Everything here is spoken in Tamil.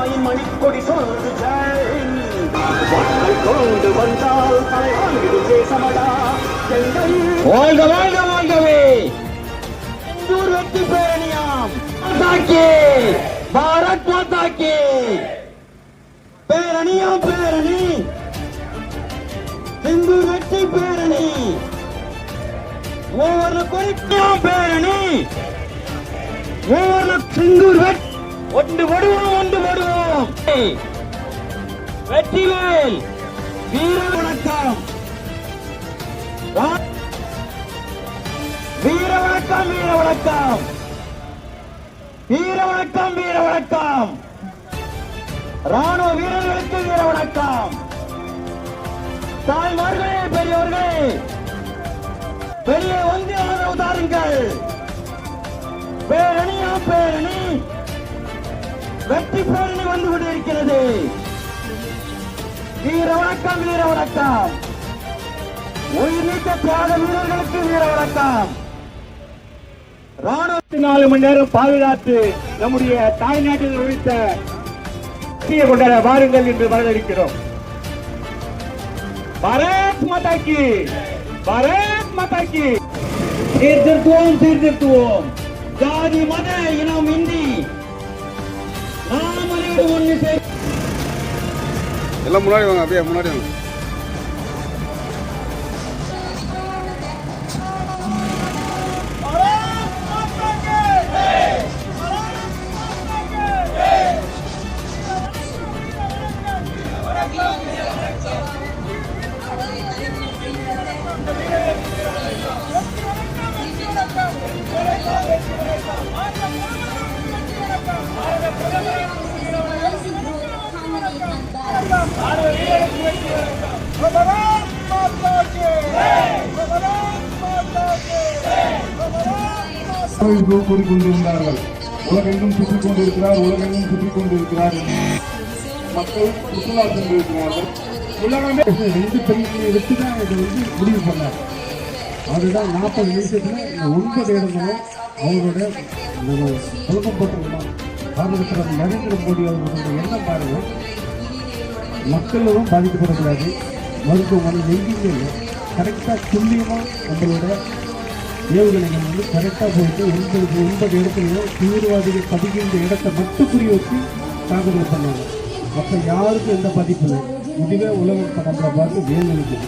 தாயின் மணிக்கொடி சொல்வது ஜெய். மக்கள் கொண்டு வந்தால் தலைவாங்கிடும் தேசமடா எங்கள் வாழ்க வாழ்க வாழ்கவே. இந்தூர் வெற்றி பேரணியாம். மாதாக்கி பாரத் மாதாக்கி. பேரணியாம் பேரணி. இந்தூர் வெற்றி பேரணி. ஒவ்வொரு குறிப்பியாம் பேரணி. ஒவ்வொரு சிந்தூர் வெற்றி ஒன்று படுவோம் ஒன்று படுவோம். வெற்றிவேல் வீர வணக்கம் வீர வணக்கம் வீர வணக்கம் வீர வணக்கம் வீர வணக்கம் ராணுவ வீரர்களுக்கு வீர வணக்கம் தாய்மார்களே பெரியவர்களே பெரிய ஒன்றிய ஆதரவு தாருங்கள். பேரணியா பேர் வெற்றி பேரணி வந்து கொண்டிருக்கிறது. வீர வணக்கம் வீர வணக்கம். உயிர் நீக்க தியாக வீரர்களுக்கு வீர வணக்கம். ராணுவத்தி நாலு மணி நேரம் பாதுகாத்து நம்முடைய தாய்நாட்டில் உழைத்த தீய கொண்டாட வாருங்கள் என்று வரவேற்கிறோம். பாரத் மாதா கி பாரத் மாதா கி. சீர்திருத்துவோம் சீர்திருத்துவோம் எல்லாம் முன்னாடி வாங்க அப்படியே முன்னாடி வாங்க. இது கூறிக்கொண்டிருந்தார்கள் உலகெங்கும் சுற்றிக் கொண்டிருக்கிறார் உலகெங்கும் சுற்றிக் கொண்டிருக்கிறார் மக்கள் சுற்றுலா சென்றிருக்கிறார்கள் உலகமே ரெண்டு பெண்களை வச்சு தான் இதை வந்து முடிவு பண்ணார். அதுதான் நாற்பது நிமிஷத்துல இந்த ஒன்பது இடங்களும் அவரோட இந்த குழப்பப்பட்டிருந்தோம் பாரத நரேந்திர மோடி அவர்களுடைய எண்ணம் பாருங்கள். மக்களும் பாதிக்கப்படக்கூடாது. மருத்துவமனை எங்கேயுமே இல்லை கரெக்டாக துல்லியமாக நம்மளோட ஏவுகணைகள் வந்து கரெக்டாக போயிட்டு ஒன்பது ஒன்பது இடத்துலையும் தீவிரவாதிகள் பதிக்கின்ற இடத்தை மட்டும் குறி வச்சு தாக்குதல் பண்ணாங்க அப்போ யாருக்கும் எந்த பாதிப்பு இல்லை. இதுவே உலகம் படம் பார்த்து வேல் நினைக்குது